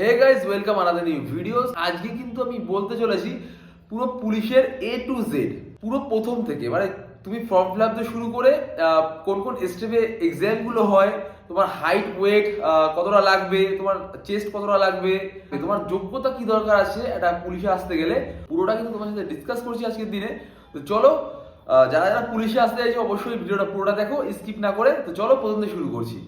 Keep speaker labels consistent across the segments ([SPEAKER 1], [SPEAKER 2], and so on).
[SPEAKER 1] Hey guys welcome another new videos আজকে কিন্তু আমি বলতে চলেছি পুরো পুলিশের এ টু জেড পুরো প্রথম থেকে। মানে তুমি ফর্ম ফিল আপ শুরু করে কোন কোন স্টেপে এক্সামগুলো হয়, তোমার হাইট ওয়েট কতটা লাগবে, তোমার চেস্ট কতটা লাগবে, তোমার যোগ্যতা কি দরকার আছে একটা পুলিশে আসতে গেলে। পুরোটা কিন্তু তোমার সাথে ডিসকাস করছি আজকের দিনে। তো চলো যারা যারা পুলিশে আসতে চাইছে, অবশ্যই ভিডিওটা পুরোটা দেখো স্কিপ না করে। তো চলো, প্রথম থেকে শুরু করছি।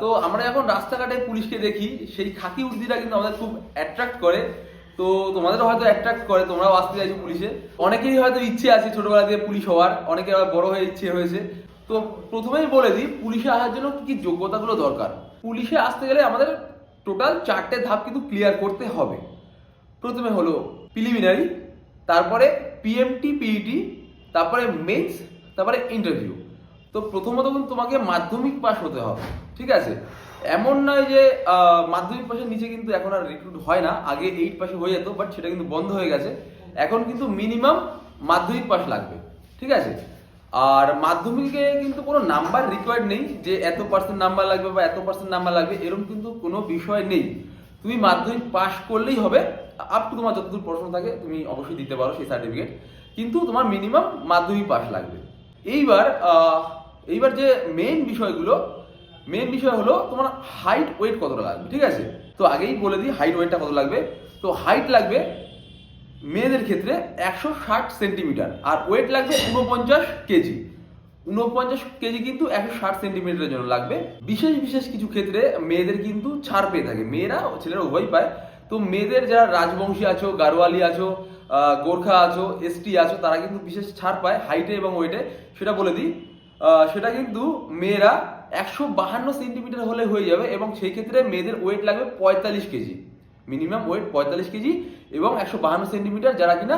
[SPEAKER 1] তো আমরা যখন রাস্তাঘাটে পুলিশকে দেখি, সেই খাকি উর্দিটা কিন্তু আমাদের খুব অ্যাট্রাক্ট করে। তো তোমাদেরও হয়তো অ্যাট্রাক্ট করে, তোমরাও আসতে চাইছো পুলিশে। অনেকেরই হয়তো ইচ্ছে আছে ছোটবেলা থেকে পুলিশ হওয়ার, অনেকের আবার বড় হয়ে ইচ্ছে হয়েছে। তো প্রথমেই বলে দিই, পুলিশে আসার জন্য কি কি যোগ্যতাগুলো দরকার? পুলিশে আসতে গেলে আমাদের টোটাল চারটে ধাপ কিন্তু ক্লিয়ার করতে হবে। প্রথমে হলো প্রিলিমিনারি তারপরে পিএমটি পিইটি E তারপরে মেন্স তারপরে ইন্টারভিউ তো প্রথমত তোমাকে মাধ্যমিক পাস হতে হবে, ঠিক আছে? এমন নয় যে মাধ্যমিক পাশের নিচে কিন্তু এখন আর রিক্রুট হয় না, আগে এইট পাশে হয়ে যেত বাট সেটা কিন্তু বন্ধ হয়ে গেছে। এখন কিন্তু মিনিমাম মাধ্যমিক পাস লাগবে, ঠিক আছে? আর মাধ্যমিকে কিন্তু কোনো নাম্বার রিকোয়ার্ড নেই, যে এত পার্সেন্ট নাম্বার লাগবে বা এত পার্সেন্ট নাম্বার লাগবে, এরকম কিন্তু কোনো বিষয় নেই। তুমি মাধ্যমিক পাস করলেই হবে আপ টু তোমার যতদূর পড়াশোনা থাকে, তুমি অবশ্যই দিতে পারো সেই সার্টিফিকেট কিন্তু তোমার মিনিমাম মাধ্যমিক পাস লাগবে। এইবার এইবার যে মেইন বিষয়গুলো মেইন বিষয় হলো তোমার হাইট ওয়েট কতটা লাগবে, ঠিক আছে? তো আগেই বলে দিই হাইট ওয়েটটা কত লাগবে? তো হাইট লাগবে মেয়েদের ক্ষেত্রে একশো ষাট সেন্টিমিটার আর ওয়েট লাগবে উনপঞ্চাশ কেজি। উনপঞ্চাশ কেজি কিন্তু একশো ষাট সেন্টিমিটারের জন্য লাগবে। বিশেষ বিশেষ কিছু ক্ষেত্রে মেয়েদের কিন্তু ছাড় পেয়ে থাকে। মেয়েরা ছেলেরা উভয় পায়। তো মেয়েদের যারা রাজবংশী আছো, গারোয়ালি আছো গোর্খা আছো এসটি আছো, তারা কিন্তু বিশেষ ছাড় পায় হাইটে এবং ওয়েটে সেটা বলে দিই সেটা কিন্তু মেয়েরা একশো বাহান্ন সেন্টিমিটার হলে হয়ে যাবে এবং সেই ক্ষেত্রে মেয়েদের ওয়েট লাগবে পঁয়তাল্লিশ কেজি। মিনিমাম ওয়েট পঁয়তাল্লিশ কেজি এবং একশো বাহান্ন সেন্টিমিটার যারা কিনা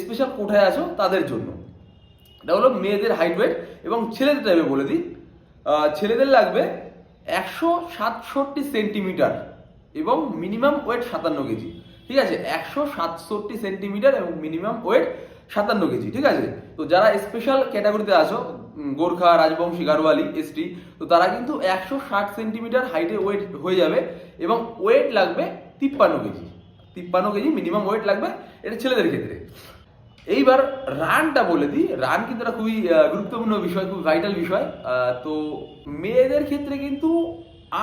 [SPEAKER 1] স্পেশাল কোঠায় আছো তাদের জন্য। এটা হলো মেয়েদের হাইট ওয়েট এবং ছেলেদের টাইপে বলে দিই। ছেলেদের লাগবে একশো সাতষট্টি সেন্টিমিটার এবং মিনিমাম ওয়েট সাতান্ন কেজি। ঠিক আছে? একশো সাতষট্টি সেন্টিমিটার এবং মিনিমাম ওয়েট সাতান্ন কেজি। ঠিক আছে? তো যারা স্পেশাল ক্যাটাগরিতে আছো গোর্খা, রাজবংশী, গারোয়ালি এসটি তো তারা কিন্তু একশো ষাট সেন্টিমিটার হাইটে ওয়েট হয়ে যাবে এবং ওয়েট লাগবে তিপ্পান্ন কেজি। তিপ্পান্ন কেজি মিনিমাম ওয়েট লাগবে এটা ছেলেদের ক্ষেত্রে। এইবার রানটা বলে দিই। রান কিন্তু একটা খুবই গুরুত্বপূর্ণ বিষয়, খুব ভাইটাল বিষয়। তো মেয়েদের ক্ষেত্রে কিন্তু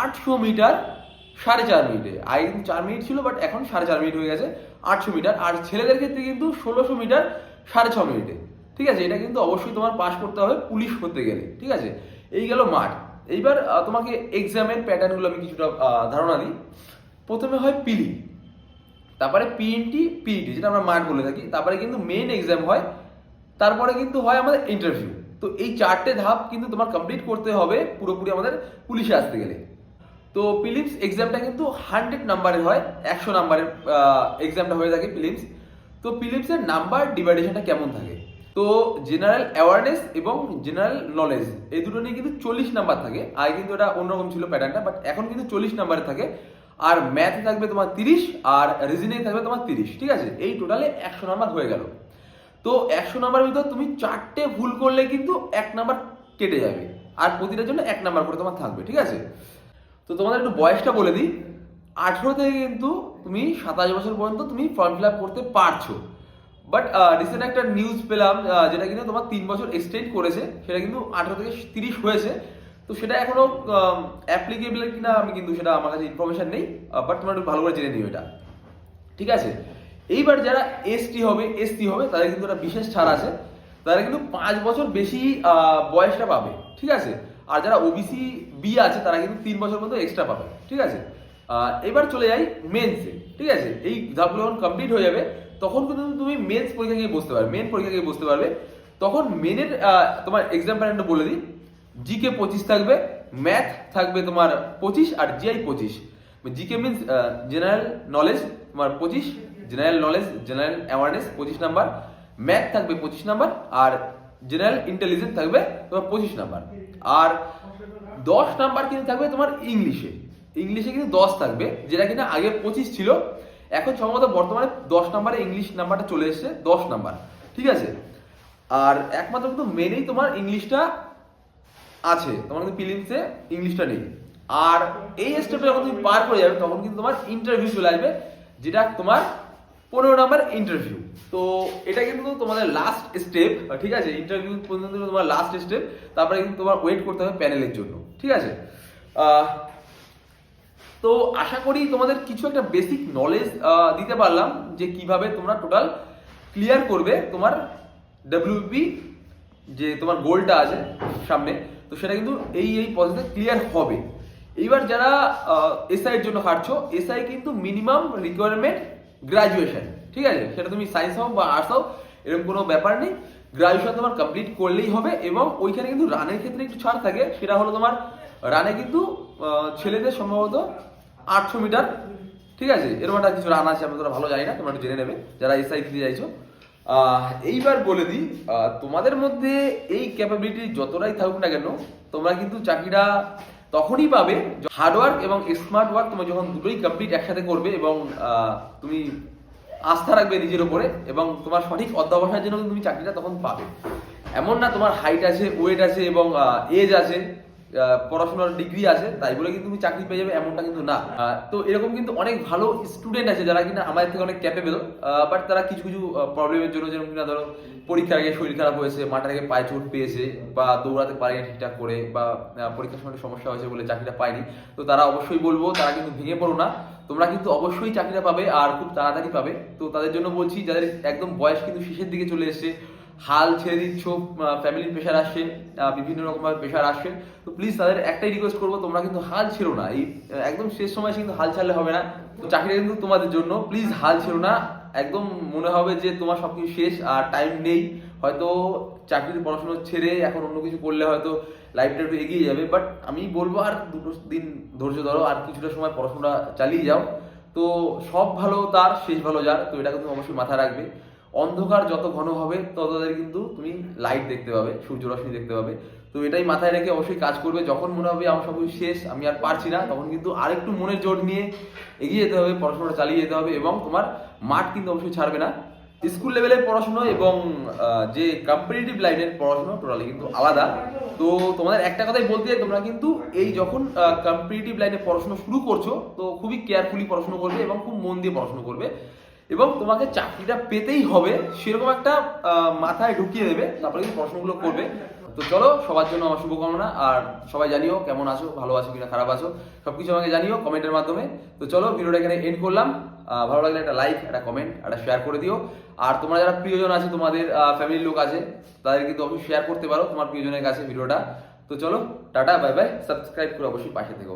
[SPEAKER 1] আটশো মিটার সাড়ে চার মিনিটে। আগে কিন্তু চার মিনিট ছিল বাট এখন সাড়ে চার মিনিট হয়ে গেছে, আটশো মিটার। আর ছেলেদের ক্ষেত্রে কিন্তু ষোলোশো মিটার সাড়ে ছ মিনিটে। ঠিক আছে? এটা কিন্তু অবশ্যই তোমার পাশ করতে হবে, পুলিশ হতে গেলে, ঠিক আছে? এই গেল মাঠ। এইবার তোমাকে এক্সামের প্যাটার্নগুলো আমি কিছুটা ধারণা দিই। প্রথমে হয় পিলি তারপরে পিএনটি পিইটি যেটা আমরা মাঠ বলে থাকি। তারপরে কিন্তু মেন এক্সাম হয়, তারপরে কিন্তু হয় আমাদের ইন্টারভিউ তো এই চারটে ধাপ কিন্তু তোমার কমপ্লিট করতে হবে, পুরোপুরি আমাদের পুলিশে আসতে গেলে। তো প্রিলিমস এক্সামটা কিন্তু হান্ড্রেড নাম্বারের হয়, একশো নাম্বারের এক্সামটা হয়ে থাকে প্রিলিমস তো প্রিলিমসের নাম্বার ডিভাইডেশনটা কেমন থাকে? তো জেনারেল অ্যাওয়ারনেস এবং জেনারেল নলেজ এই দুটো নিয়ে কিন্তু চল্লিশ নাম্বার থাকে। আগে কিন্তু এটা অন্যরকম ছিল প্যাটার্নটা বাট এখন কিন্তু চল্লিশ নাম্বারে থাকে। আর ম্যাথে থাকবে তোমার তিরিশ, আর রিজনিং থাকবে তোমার তিরিশ, ঠিক আছে? এই টোটালে একশো নাম্বার হয়ে গেল। তো একশো নাম্বারের ভিতর তুমি চারটে ভুল করলে কিন্তু এক নাম্বার কেটে যাবে, আর প্রতিটার জন্য এক নাম্বার করে তোমার থাকবে, ঠিক আছে? তো তোমাদের একটু বয়সটা বলে দিই। আঠেরো থেকে কিন্তু তুমি সাতাশ বছর পর্যন্ত তুমি ফর্ম ফিল আপ করতে পারছ। বাট রিসেন্ট একটা নিউজ পেলাম যেটা কিন্তু তোমার তিন বছর এক্সটেন্ড করেছে, সেটা কিন্তু আঠেরো থেকে তিরিশ হয়েছে। তো সেটা এখনও অ্যাপ্লিকেবল কিনা আমি কিন্তু সেটা আমার কাছে ইনফরমেশন নেই বাট তোমরা একটু ভালো করে জেনে নিও এটা। ঠিক আছে? এইবার যারা এসটি হবে এসটি হবে, তাদের কিন্তু একটা বিশেষ ছাড় আছে। তারা কিন্তু পাঁচ বছর বেশি বয়সটা পাবে। ঠিক আছে? আর যারা ওবিসি বি আছে, তারা কিন্তু তিন বছর মতো এক্সট্রা পাবে। ঠিক আছে? এবার চলে যাই মেন্সে ঠিক আছে? এই ধাপগুলো কমপ্লিট হয়ে যাবে তখন কিন্তু তুমি মেন্স পরীক্ষা গিয়ে বসতে পারবে মেন পরীক্ষা গিয়ে বসতে পারবে। তখন মেনের তোমার এক্সাম প্যাটার্নটা বলে দিই। জিকে পঁচিশ থাকবে ম্যাথ থাকবে তোমার পঁচিশ আর জিআই পঁচিশ। জিকে মিনস জেনারেল নলেজ তোমার পঁচিশ জেনারেল নলেজ জেনারেল অ্যাওয়ারনেস পঁচিশ নাম্বার। ম্যাথ থাকবে পঁচিশ নাম্বার আর জেনারেল ইন্টেলিজেন্স থাকবে তোমার পঁচিশ নাম্বার। আর দশ নাম্বার কিন্তু থাকবে তোমার ইংলিশে ইংলিশে কিন্তু দশ থাকবে, যেটা কিনা আগে পঁচিশ ছিল। এখন সম্ভবত বর্তমানে দশ নাম্বারে ইংলিশ নাম্বারটা চলে এসেছে, দশ নাম্বার, ঠিক আছে? আর একমাত্র কিন্তু মেনেই তোমার ইংলিশটা আছে, তোমার কিন্তু প্রিলিমসে ইংলিশটা নেই। আর এই স্টেপটা যখন তুমি পার করে যাবে, তখন কিন্তু তোমার ইন্টারভিউ চলে আসবে, যেটা তোমার পনেরো নাম্বার ইন্টারভিউ তো এটা কিন্তু তোমাদের লাস্ট স্টেপ ঠিক আছে? ইন্টারভিউ পর্যন্ত তোমার লাস্ট স্টেপ তারপরে কিন্তু তোমার ওয়েট করতে হবে প্যানেলের জন্য, ঠিক আছে? তো আশা করি তোমাদের কিছু একটা বেসিক নলেজ দিতে পারলাম যে কীভাবে তোমরা টোটাল ক্লিয়ার করবে তোমার ডাব্লিউপি যে তোমার গোলটা আছে সামনে। তো সেটা কিন্তু এই এই প্রসেসে ক্লিয়ার হবে। এইবার যারা এসআই এর জন্য খাটছো এসআই কিন্তু মিনিমাম রিকোয়ারমেন্ট গ্রাজুয়েশন ঠিক আছে? সেটা তুমি সায়েন্স হোক বা আর্টস হোক, এরকম কোনো ব্যাপার নেই। গ্রাজুয়েশন তোমার কমপ্লিট করলেই হবে এবং ওইখানে কিন্তু রানের ক্ষেত্রে একটু ছাড় থাকে। সেটা হলো তোমার রানে কিন্তু ছেলেদের সম্ভবত আটশো মিটার। ঠিক আছে? এরকম একটা কিছু রান আছে আমি তোরা ভালো জানি না, তোমরা একটু জেনে নেবে, যারা এসআই দিতে চাইছো এইবার বলে দিই তোমাদের মধ্যে এই ক্যাপাবিলিটি যতটাই থাকুক না কেন, তোমরা কিন্তু চাকরিটা তখনই পাবে হার্ডওয়ার্ক এবং স্মার্ট ওয়ার্ক তোমরা যখন দুটোই কমপ্লিট একসাথে করবে এবং তুমি আস্থা রাখবে নিজের উপরে এবং তোমার সঠিক অধ্যবসায়ের জন্য তুমি চাকরিটা তখন পাবে। এমন না তোমার হাইট আছে ওয়েট আছে এবং এজ আছে। পড়াশোনার ডিগ্রি আছে, তাই বলে কিন্তু তুমি চাকরি পেয়ে যাবে, এমনটা কিন্তু না। তো এরকম কিন্তু অনেক ভালো স্টুডেন্ট আছে যারা কিনা আমাদের থেকে অনেক ক্যাপেবল বাট তারা কিছু কিছু প্রবলেমের জন্য যেরকম কিনা ধরো পরীক্ষার আগে শরীর খারাপ হয়েছে, মাঠের আগে পায়ে চোট পেয়েছে, বা দৌড়াতে পারেনি ঠিকঠাক করে, বা পরীক্ষার সময় সমস্যা হয়েছে বলে চাকরিটা পায়নি, তো তারা অবশ্যই বলব, তারা কিন্তু ভেঙে পড়ো না। তোমরা কিন্তু অবশ্যই চাকরিটা পাবে আর খুব তাড়াতাড়ি পাবে। তো তাদের জন্য বলছি, যাদের একদম বয়স কিন্তু শেষের দিকে চলে এসেছে হাল ছেড়ে দিচ্ছ ফ্যামিলির প্রেশার আসছে বিভিন্ন রকমভাবে প্রেশার আসছে। তো প্লিজ তাদের একটাই রিকোয়েস্ট করব, তোমরা কিন্তু হাল ছেড়ো না। এই একদম শেষ সময় কিন্তু হাল ছাড়লে হবে না। তো চাকরিটা কিন্তু তোমাদের জন্য। প্লিজ হাল ছেড়ো না। একদম মনে হবে যে তোমার সবকিছু শেষ আর টাইম নেই। হয়তো চাকরির পড়াশোনা ছেড়ে এখন অন্য কিছু করলে হয়তো লাইফটা একটু এগিয়ে যাবে। বাট আমি বলব, আর দুটো দিন ধৈর্য ধরো, আর কিছুটা সময় পড়াশোনা চালিয়ে যাও। তো সব ভালো তার, শেষ ভালো যার। তো এটা কিন্তু অবশ্যই মাথায় রাখবে। অন্ধকার যত ঘন হবে, তত তাদের কিন্তু তুমি লাইট দেখতে পাবে, সূর্য রশ্মি দেখতে পাবে। তো এটাই মাথায় রেখে অবশ্যই কাজ করবে। যখন মনে হবে আমার সব শেষ, আমি আর পারছি না, তখন কিন্তু আরেকটু মনের জোর নিয়ে এগিয়ে যেতে হবে, পড়াশোনাটা চালিয়ে যেতে হবে এবং তোমার মাঠ কিন্তু অবশ্যই ছাড়বে না। স্কুল লেভেলের পড়াশোনা এবং যে কম্পিটিটিভ লাইনের পড়াশোনা টোটালি কিন্তু আলাদা। তো তোমাদের একটা কথাই বলতে চাই, তোমরা কিন্তু এই যখন কম্পিটিটিভ লাইনে পড়াশোনা শুরু করছ, তো খুবই কেয়ারফুলি পড়াশোনা করবে এবং খুব মন দিয়ে পড়াশোনা করবে। এবং তোমাকে চাকরিটা পেতেই হবে, সেরকম একটা মাথায় ঢুকিয়ে দেবে, তারপরে কিন্তু পড়াশোনাগুলো করবে। তো চলো, সবার জন্য আমার শুভকামনা, আর সবাই জানিও কেমন আছো, ভালো আছো কিনা, খারাপ আছো, সবকিছু আমাকে জানিও কমেন্টের মাধ্যমে। তো চলো, ভিডিওটা এখানে এন্ড করলাম। ভালো লাগলে একটা লাইক একটা কমেন্ট একটা শেয়ার করে দিও। আর তোমরা যারা প্রিয়জন আছে, তোমাদের ফ্যামিলির লোক আছে, তাদের কিন্তু অবশ্যই শেয়ার করতে পারো, তোমার প্রিয়জনের কাছে ভিডিওটা। তো চলো, টাটা বাই বাই সাবস্ক্রাইব করে অবশ্যই পাশে থেকো।